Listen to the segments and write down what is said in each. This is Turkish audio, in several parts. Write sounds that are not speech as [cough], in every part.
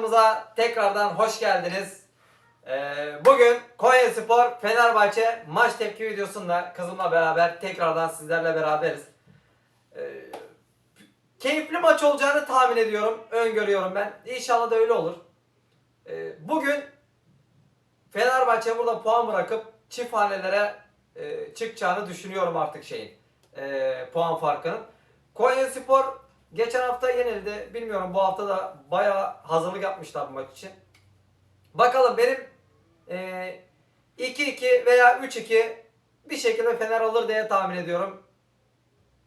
kanalımıza tekrardan hoş geldiniz. Ee, bugün Konya Spor Fenerbahçe maç tepki videosunda kızımla beraber tekrardan sizlerle beraberiz. Ee, keyifli maç olacağını tahmin ediyorum, öngörüyorum ben. İnşallah da öyle olur. Ee, bugün Fenerbahçe burada puan bırakıp çift hanelere e, çıkacağını düşünüyorum artık şeyin. e, puan farkının. Konya Spor geçen hafta yenildi. Bilmiyorum bu hafta da bayağı hazırlık yapmışlar bu maç için. Bakalım benim e, 2-2 veya 3-2 bir şekilde Fener alır diye tahmin ediyorum.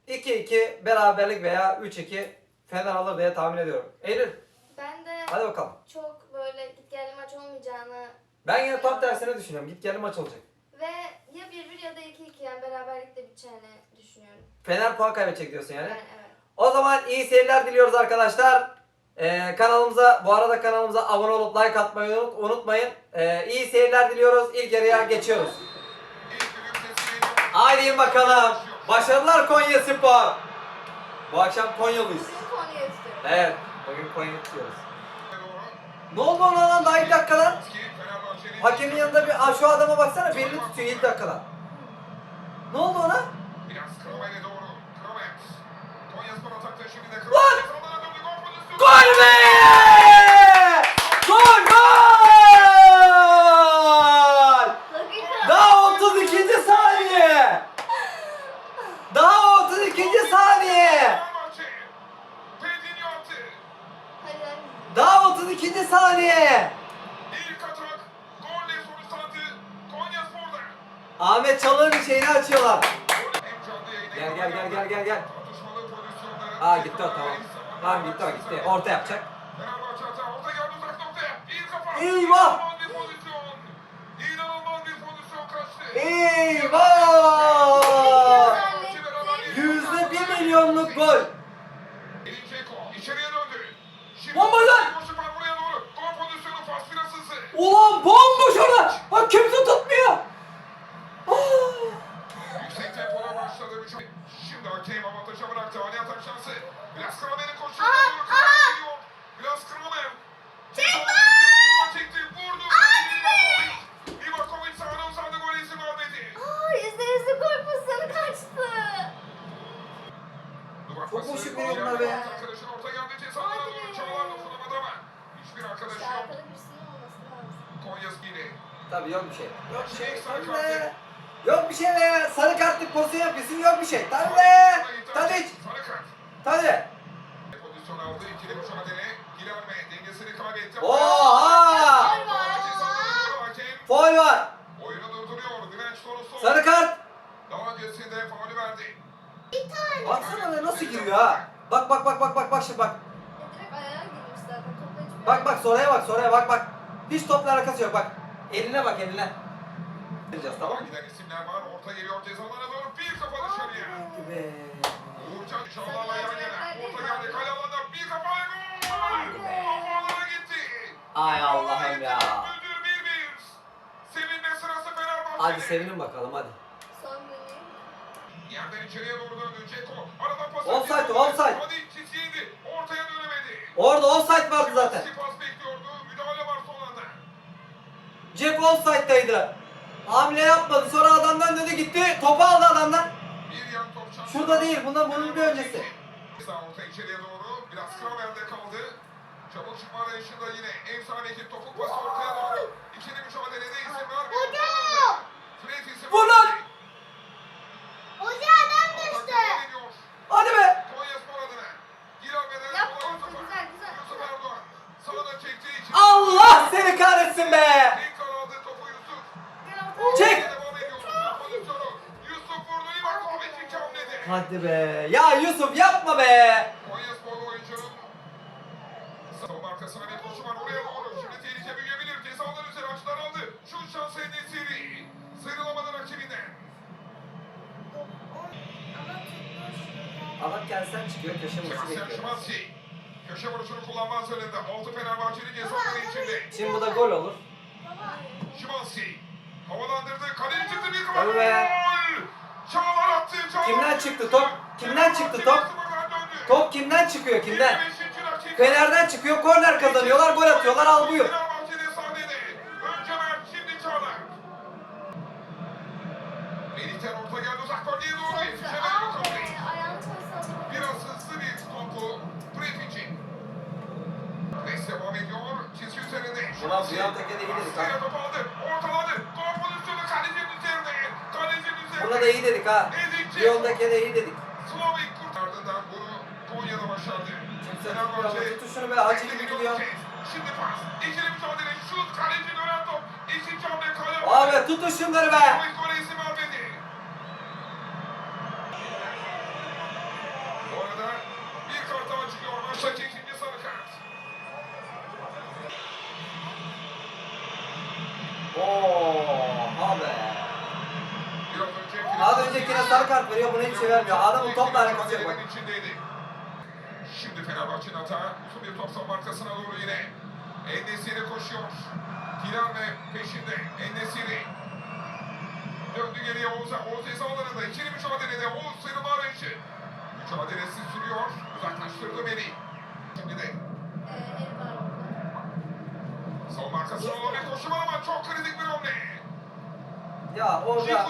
2-2 beraberlik veya 3-2 Fener alır diye tahmin ediyorum. Eylül Ben de hadi bakalım. çok böyle git geldi maç olmayacağını Ben yine tam tersine düşünüyorum. Git geldi maç olacak. ve ya 1-1 ya da 2-2 yani beraberlikle biteceğini düşünüyorum. Fener puan kaybedecek diyorsun yani. Yani evet. O zaman iyi seyirler diliyoruz arkadaşlar. Ee, kanalımıza bu arada kanalımıza abone olup like atmayı unut- unutmayın. Ee, iyi seyirler diliyoruz. İlk yarıya geçiyoruz. Haydi bakalım. Başarılar Konya Spor. Bu akşam Konyalıyız. Konya'ya. Evet. Bugün Konya tutuyoruz. Ne oldu ona lan daha ilk dakikadan? Hakemin yanında bir Aa, şu adama baksana belini tutuyor ilk dakikadan. Ne oldu ona? Biraz doğru. Kromay'a. Konya Spor atakta şimdi de Lan! Kromay'a. Sağdan döndü, gol be! Gol gol! Daha 32. saniye. Daha 32. saniye. Daha 32. saniye. Ahmet Çalık'ın şeyini açıyorlar. Gel gel gel gel gel gel. Aa gitti o tamam. Tamam gitti o gitti. Orta yapacak. Eyvah! Eyvah! Yüzde bir milyonluk gol. Bomba lan! Ulan bomboş orada. Gilerme dengesini kaybetti. Oha! Foul var. Sarı kart. Baksana be nasıl giriyor ha. Bak bak bak bak bak bak şimdi bak. Bak bak sonraya bak sonraya bak bak. Hiç topla alakası yok bak. Eline bak eline. Tamam Tamam mı? giden isimler var. Orta geliyor cezalara doğru. Bir kafa dışarıya. Hadi be. Uğurcan Şahlar'la yan yana. Orta geldi. Kale bir kafaya gol. Kafalara gitti. Ay Allah'ım ya. Müdür 1-1. Sevinme sırası Fenerbahçe'de. Hadi sevinin bakalım hadi. Yerden içeriye doğru döndü. Ceko. Arada pas. Offside, attı. offside. Hadi çizgiydi. Ortaya dönemedi. Orada offside vardı zaten. Pas bekliyordu. Müdahale var son anda. Cep offside'daydı. Hamle yapmadı. Sonra adamdan döndü gitti. Topu aldı adamdan. Şurada değil, bundan bunun bir öncesi. Orta içeriye doğru. Biraz Kramer'de kaldı. Çabuk çıkma arayışında yine ev sahibi topuk pası ortaya doğru. İkili mücadelede isim var. Adam kendisinden çıkıyor köşe vuruşu bekliyor. Köşe vuruşunu kullanmaz önünde. Altı Fenerbahçeli cezaları içinde. Şimdi bu da gol olur. Şimanski. Havalandırdı. Kaleye çıktı bir be. Gol! Çağlar attı. Çağlar Kimden çıktı top? Kimden çıktı top? Fenerbahçe 1-0'dan döndü. Top kimden çıkıyor kimden? 25. dakika. Fener'den çıkıyor, korner kazanıyorlar, gol atıyorlar, al buyur. Fenerbahçe'de sahnede. Önce Mert, şimdi Çağlar. Melih'ten orta geldi uzak bölgeye doğru. Çok güzel. Yetişemedi Aa Luka be. Modric. Ayağını koysa Biraz hızlı bir topu Prepic'in. Pres devam ediyor. Çizgi üzerinde. Ulan Ziyan Tekke de iyi dedik ha. Sıraya topu aldı. Ortaladı. Gol pozisyonu kalecinin üzerinde. Kalecinin üzerinde. Buna da iyi dedik ha. Lyon'daki de iyi dedik. Slovik kurt ardından bunu Konya'da başardı. Fenerbahçe- tutmuyor. Tutun şunu be, acı gibi gidiyor. Şimdi pas. İkili mücadele. Şut. Kaleci dönen top. İkinci hamle kale. Abi tutun şunları be. Slovik gole izin vermedi. Bu arada bir kart daha çıkıyor. Maçtaki Biraz önce Az öncekine sarı kart veriyor, buna hiçbir şey vermiyor. Adamın topla alakası yok bak. Şimdi Fenerbahçe'nin hata. Uzun bir top son markasına doğru yine. Endesiri koşuyor. Hilal ve peşinde Endesiri. Döndü geriye Oğuz'a. Oğuz ceza alanında. İkili mücadelede Oğuz sırma arayışı. Mücadelesi sürüyor. Uzaklaştırdı beni. Şimdi de Ee, el var orada. Son markasına doğru bir koşu var ama çok kritik bir hamle. Ya orada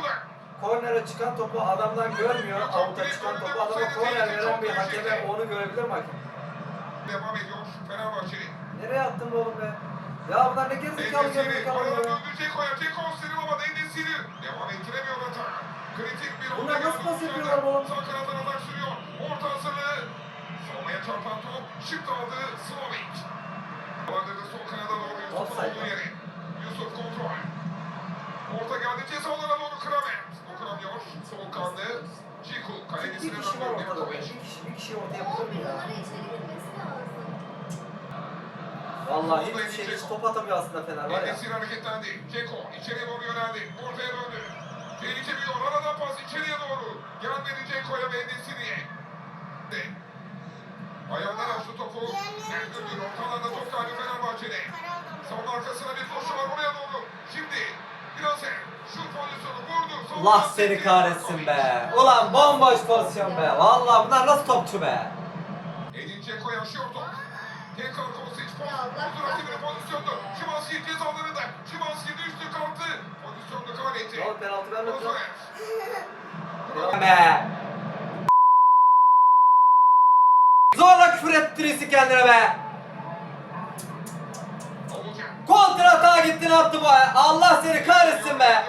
kornere çıkan topu adamdan görmüyor. Avuta çıkan topu adama korner veren bir hakeme onu görebilir mi hakem? Devam ediyor Fenerbahçe. Nereye attın bu oğlum be? Ya bunlar ne gerizekalı Endesiri gerizekalı aradan ya. döndü Ceko'ya. Ceko sıyrılamadı Endesiri. Devam ettiremiyor hata. Kritik bir Bunlar nasıl pas bu yapıyorlar sırada. oğlum? Sağ kanattan atak sürüyor. Orta hazırlığı. Savunmaya çarpan top. Şık aldı Slovic. Bandırdı sol kanada doğru Offside. olduğu yere. Yusuf kontrol. Orta geldi ceza doğru Kramer. Dokunamıyor. Soğukkanlı. Ciku. Bir Kalecisine kişi var ortada. Bir kişi, bir kişi orada yapılır mı ya? Vallahi hiçbir şey top atamıyor aslında Fener var ya. Enesir hareketlendi. Ceko içeriye doğru yöneldi. Ortaya döndü. Tehlike bir aradan pas içeriye doğru. Gelmedi Ceko'ya ve Enesir'e. Ayağından açtı topu. Ergündür ortalarda top kaybı Fenerbahçe'de. Savunma arkasına bir koşu var oraya doğru. Şimdi biraz el. Şu pozisyonu vurdu. Savunma Allah seni kahretsin be. Ulan bomboş pozisyon be. Vallahi bunlar nasıl topçu be? Edin Ceko yaşıyor top. Tekrar Kosic. Pozisyon rakibine pozisyonda. Şimanski cezalarında. Şimanski düştü kalktı. Pozisyonda kaybetti. Oğlum penaltı vermedi [laughs] lan. Rozoner. Be. Ettirirsin kendine be. Kontra atağa gitti ne yaptı bu? Allah seni kahretsin be.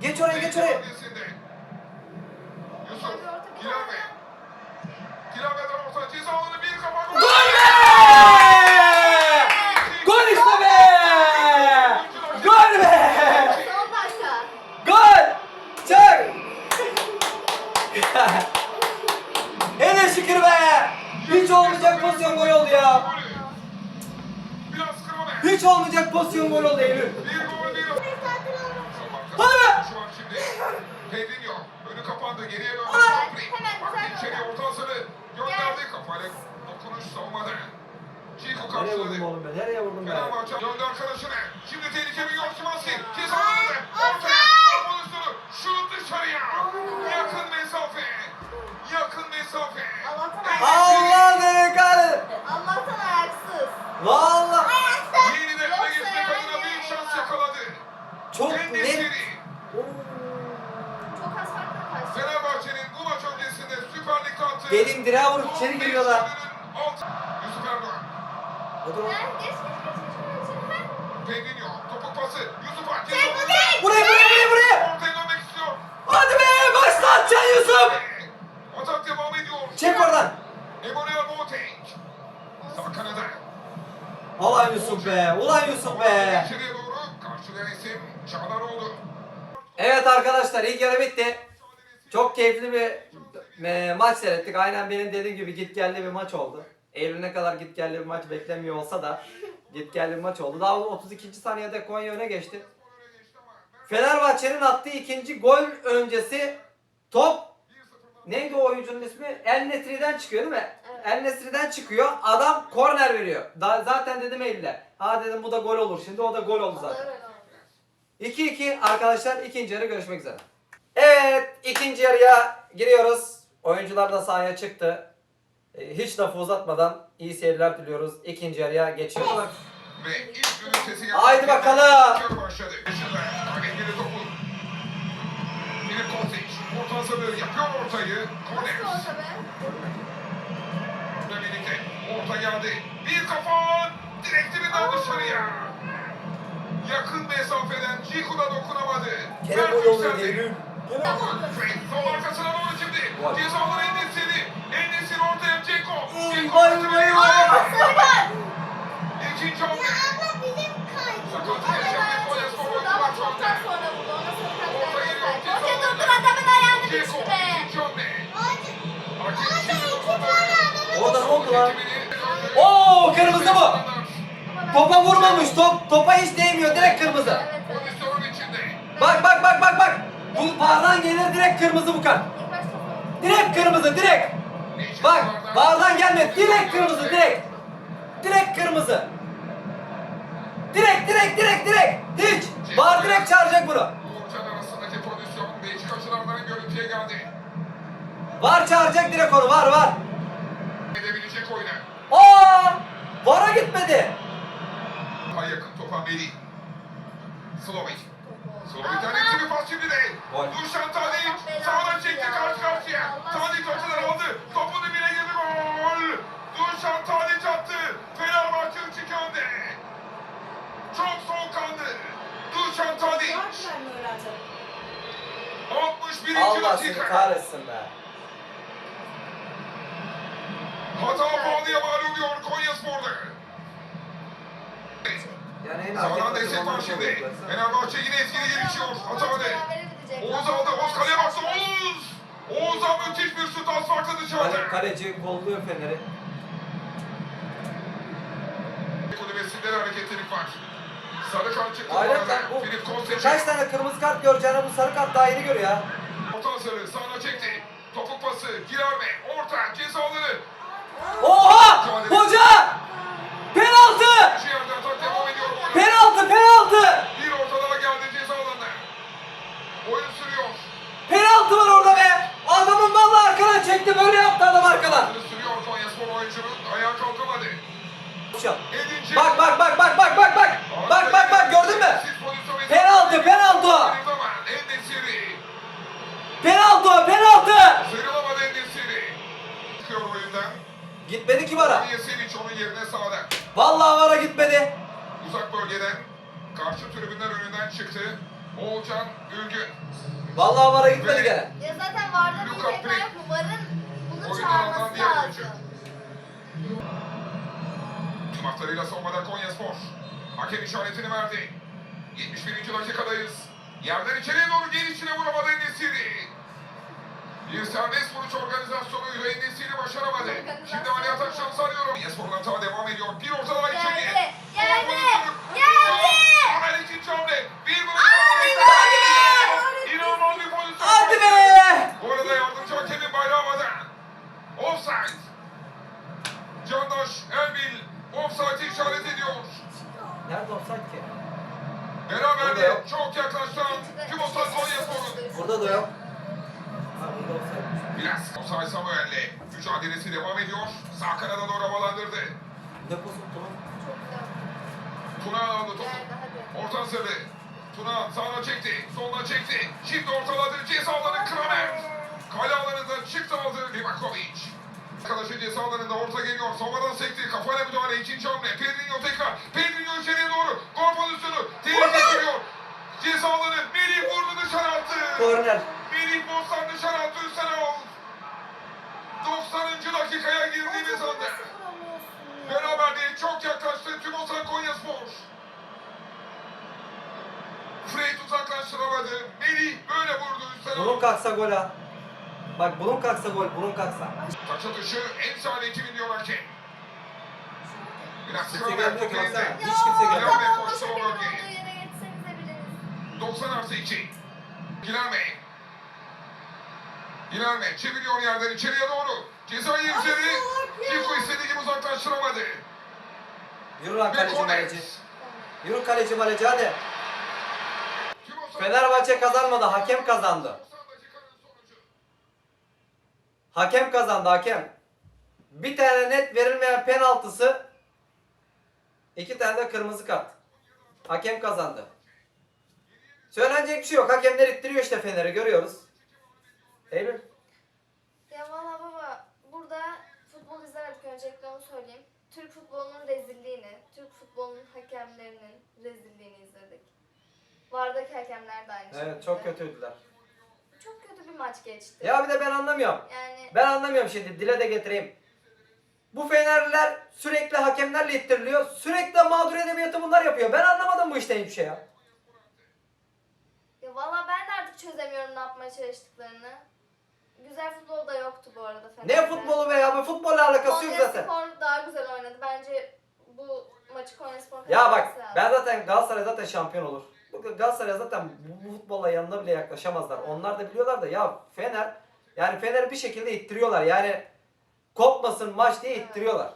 Geç oraya, geç oraya. Yusuf. Hadi orta bir Kilave. tane. Kilave'den orta ceza alanı bir kafa. Gol be! Gol işte be! Gol be! Son dakika. Gol! Çak! Hele şükür be! Hiç olmayacak pozisyon gol oldu ya. Hiç olmayacak pozisyon gol oldu Eylül. Bir bir. Hadi be! Pedrinho. Önü kapandı. Geriye döndü. Hemen, İçeriye gol. orta hasarı. Gönderdi. Kafayla dokunuş savunmada. Ciku Nereye vurdum karşıladı. oğlum be? Nereye vurdum be? Fenerbahçe döndü arkadaşına. Şimdi tehlike bir yol Şimanski. Ceza alanında. Ortaya. Gol pozisyonu. Şut dışarıya. Yakın mesafe. Allah'tan. Allah seni kahretsin. Allah'tan ayaksız. Vallahi Yeniden öne geçmek adına büyük şans yakaladı. çok net. Çok az farklı kaçtı. Fenerbahçe'nin bu maç öncesinde Süper Lig'de attığı Gelin direğe vurup içeri giriyorlar. Yusuf Erdoğan. Geç geç. Ha. Pedrinho. Topuk pası. Bu çek. Buraya buraya buraya buraya. Ortaya dönmek istiyor. Hadi be başlatacaksın Yusuf. Atak devam ediyor. Çek oradan. Emmanuel Boateng. Sağ kanada. Ulan Yusuf be. Ulan Yusuf be. Evet arkadaşlar ilk yarı bitti. Çok keyifli bir e, maç seyrettik. Aynen benim dediğim gibi git geldi bir maç oldu. Eylül'e kadar git geldi bir maç beklemiyor olsa da git geldi bir maç oldu. Daha 32. saniyede Konya öne geçti. Fenerbahçe'nin attığı ikinci gol öncesi top neydi o oyuncunun ismi? El Nesri'den çıkıyor değil mi? El Nesri'den çıkıyor. Adam korner veriyor. Da, zaten dedim Eylül'e. Ha dedim bu da gol olur. Şimdi o da gol oldu zaten. Evet. 2-2 arkadaşlar ikinci yarı görüşmek üzere. Evet ikinci yarıya giriyoruz. Oyuncular da sahaya çıktı. E, hiç lafı uzatmadan iyi seyirler diliyoruz. İkinci yarıya geçiyoruz. Haydi bakalım. Filip Kostić. Orta hazırlığı yapıyor ortayı. Korner. Nasıl olsa be? Ile birlikte orta geldi. Bir kafa direkt dibinden dışarıya. Yakın mesafeden Ciku da dokunamadı. Gene gol oluyor. Eylül. Sol arkasına doğru şimdi. Gol. Cezalar Enesiri. Enesiri ortaya Ceko. Ceko. İkinci hamle. Abla bizim kaydı. Sakatlık Ama yaşayan ben Konya Spor çıktı ama çoktan sonra vurdu. Ona sarı kart Orta geliyor, ceza aldı. durdur adamın ayağını düştü be. İkinci Hadi şimdi iki tane adamın Orada ne oldu lan? Kırmızı bu. Topa vurmamış top. Topa hiç değmiyor direkt kırmızı. Bak bak bak bak bak. Bu bardan gelir direkt kırmızı bu kart. Direkt kırmızı direkt. Bak bardan gelme direkt kırmızı direkt. Direkt kırmızı. Direkt direkt direkt direkt. Hiç. Bar direkt çağıracak bunu. Var çağıracak direkt onu var var. Edebilecek oyuna. Aa! Vara gitmedi. Daha yakın topa Melih. Slovic. Slovic'ten etkili bir pas şimdi de. Gol. Dušan Tadić sağdan çekti karşı karşıya. Tadić ortadan aldı. Topun dibine girdi gol. Dušan Tadić attı. Fenerbahçe 3-2 önde. Çok soğukkanlı. Dušan Tadić. 61. Allah seni dakika. kahretsin be. Hata pahalıya mal oluyor. Yani en Sağdan destek var şimdi. Fenerbahçe yine etkili gelişiyor. Hata ne? Oğuz aldı. Oğuz kaleye baktı. Oğuz! Oğuz'dan müthiş bir şut az farklı dışarıda. Kale, kaleci kolluyor Fener'i. Kulübesinde de hareketlilik var. Sarı kart çıktı. Hayret lan bu. Filip. Kaç tane kırmızı kart göreceğine bu sarı kart daha yeni görüyor ya. Orta sarı sağına çekti. Topuk pası. Girarme. Orta. Cezaları. Oha! Hoca! Penaltı! Bu arada. Penaltı, penaltı! Tüm haklarıyla savunmada Konya Spor. Hakem işaretini verdi. 71. dakikadayız. Yerden içeriye doğru gelişine vuramadı Enesiri. Bir serbest vuruş organizasyonuyla Enesiri başaramadı. Şimdi ameliyat şansı arıyor. Konya Spor'un hata devam ediyor. Bir orta daha içeriye. Geldi, geldi, Geldi. Hemen ikinci hamle. Bir vuruş. İnanılmaz bir pozisyon. Hadi be! Bu arada yardımcı hakemin bayrağı havada. Offside. Candaş Erbil offside işaret ediyor. Nerede olsak ki? Beraberliğe çok yaklaşan Timosan Konyaspor'un. Burada da yok. Biraz offside Samuel'le mücadelesi devam ediyor. Sağ kanada doğru havalandırdı. Tamam. Çok güzel. Tuna aldı topu. Orta hazırdı. Tuna sağına çekti. Soluna çekti. Şimdi ortaladı. Ceza alanı Kramer. Kale alanında çıktı aldı Livakovic. Arkadaşı ceza alanında orta geliyor. Savunmadan sekti. Kafayla müdahale. ikinci hamle. Pedrinho tekrar. Pedrinho içeriye doğru. Gol pozisyonu. Tehlike geliyor. Ceza alanı. Melih vurdu dışarı attı. Korner. Melih Bostan dışarı attı. Üstüne al. 90. dakikaya girdiğimiz anda. Beraberliğe çok yaklaştı Tümosan Konyaspor. Fred uzaklaştıramadı. Melih böyle vurdu üstten. Bunun kalksa gol ha. Bak bunun kalksa gol, bunun kalksa. Taç atışı en sağ 2000 diyor hakem. Biraz top ki elinde. Hiç kimse gelmiyor. olmuş koştu o bölgeye. olduğu yere geçsenize biriniz. 90 artı 2. Gilerme. Gilerme çeviriyor yerden içeriye doğru. Cezayir üzeri. Ciko istediği gibi uzaklaştıramadı. Yürü lan kaleci maleci. Yürü kaleci maleci hadi. Fenerbahçe kazanmadı, hakem kazandı. 90 dakikanın sonucu. Hakem kazandı, hakem. Bir tane net verilmeyen penaltısı. iki tane de kırmızı kart. Hakem kazandı. Söylenecek bir şey yok. Hakemler ittiriyor işte Fener'i görüyoruz. Eylül. Ya valla baba burada futbol izlemedik öncelikle onu söyleyeyim. Türk futbolunun rezilliğini, Türk futbolunun hakemlerinin rezilliğini izledik. Vardaki hakemler de aynı Evet çok kötüydüler. Maç geçti. Ya bir de ben anlamıyorum. Yani Ben anlamıyorum şimdi dile de getireyim. Bu Fenerliler sürekli hakemlerle ittiriliyor. Sürekli mağdur edebiyatı bunlar yapıyor. Ben anlamadım bu işten hiçbir şey ya. ya valla ben de artık çözemiyorum ne yapmaya çalıştıklarını. Güzel futbol da yoktu bu arada Fener'de. Ne futbolu be ya? Bu futbolla alakası yok zaten. Konyaspor daha güzel oynadı. Bence bu maçı Konyaspor Ya bak kazanması lazım. ben zaten Galatasaray zaten şampiyon olur. Galatasaray zaten bu, futbolla yanına bile yaklaşamazlar. Onlar da biliyorlar da ya Fener yani Fener bir şekilde ittiriyorlar. Yani kopmasın maç diye ittiriyorlar.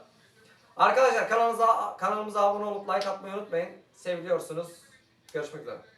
Arkadaşlar kanalımıza kanalımıza abone olup like atmayı unutmayın. Seviliyorsunuz. Görüşmek üzere.